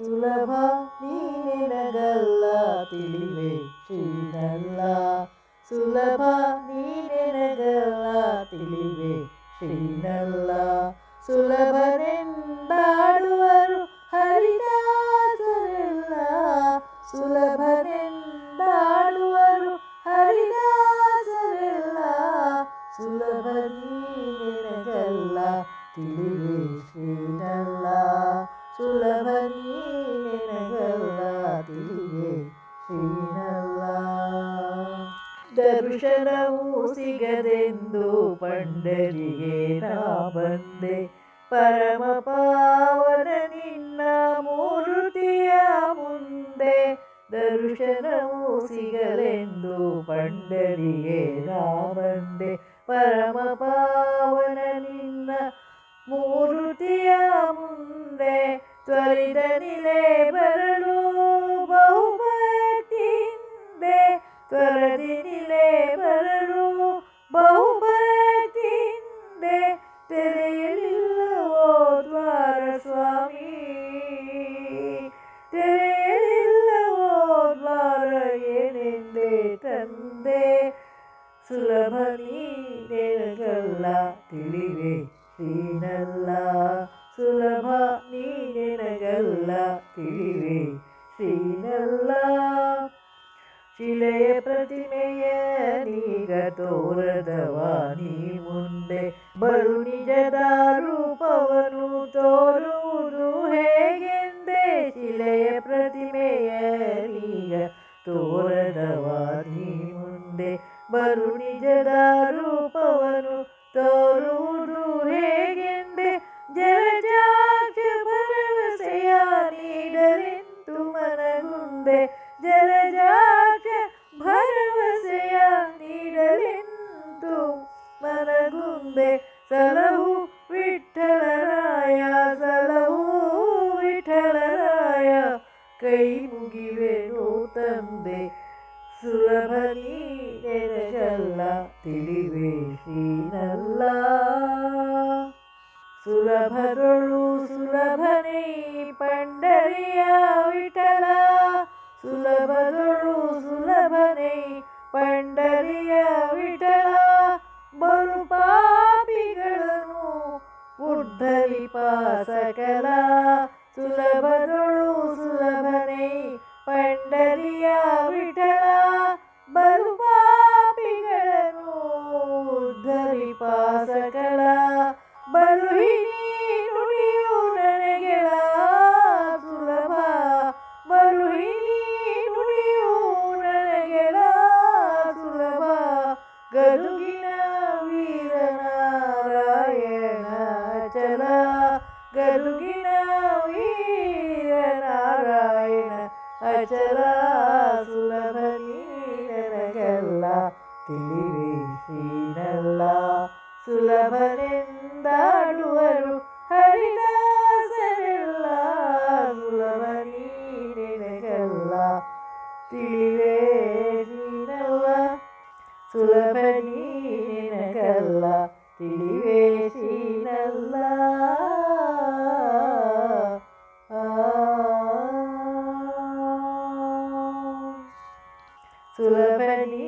ಸುಲಭ ನೀನೆನಗಲ್ಲ, ತಿಳಿವೆ ಶ್ರೀನಲ್ಲ ಸುಲಭ ನೀನೆನಗಲ್ಲ, ತಿಳಿವೆ ಶ್ರೀನಲ್ಲ ಸುಲಭನೆಂದಾಡುವರು ಹರಿದಾಸರೆಲ್ಲ. ಸುಲಭನೆಂದಾಡುವರು ಹರಿದಾಸರೆಲ್ಲ. ಸುಲಭ ನೀನೆನಗಲ್ಲ, ತಿಳಿವೆ ಶ್ರೀನಲ್ಲ ದರ್ಶನವು ಸಿಗದೆಂದು ಪಂಡರಿಗೆ ನಾ ಬಂದೆ ಪರಮ ಪಾವನ ನಿನ್ನ ಮೂರ್ತಿಯ ಮುಂದೆ ದರ್ಶನವು ಸಿಗಲೆಂದು ಪಂಡರಿಗೆ ನಾ ಬಂದೆ ಪರಮ ಪಾವನ ನಿನ್ನ ಮೂರ್ತಿಯ ಮುಂದೆ ತ್ವರಿತ ನಿಲೆ ಬರಲು ತಿಳಿವೆ ಸೀನಲ್ಲ. ಶಿಲೆಯ ಪ್ರತಿಮೆಯ ನೀಗ ತೋರದವ ನೀ ಮುಂದೆ ಬರು ನಿಜದ ರೂಪವನು ತೋರುವುದು ಹೇಗೆಂದೆ? ಶಿಲೆಯ ಪ್ರತಿಮೆಯ ನೀಗ ತೋರದವ ನೀ ಮುಂದೆ ಬರು ನಿಜದ ರೂಪವನು ಮನಗುಂದೆ ಜಲಜಾಕ್ಷ ಭರವಸೆಯ ನೀಡಲೆಂತು. ಮನಗುಂದೆ ಸಲಹು ವಿಠಲರಾಯ ಸಲಹು ವಿಠಲರಾಯ. ಕೈ ಮುಗಿವೆನು ತಂದೆ, ಸುಲಭ ನೀನೆನಗಲ್ಲ ತಿಳಿವೆ ಶ್ರೀನಲ್ಲ സകല ಗದುಗಿನ ವೀರನಾರಾಯಣ ಅಚಲ ಸುಲಭ ನೀನಗಲ್ಲ ತಿಳಿವೆ ಶ್ರೀನಲ್ಲ ಸುಲಭನೆಂದಾಡುವರು ಹರಿದಾಸರೆಲ್ಲ ಸುಲಭ ನೀನಗಲ್ಲ ತಿಳಿವೆ ಶ್ರೀನಲ್ಲ സുലഭനി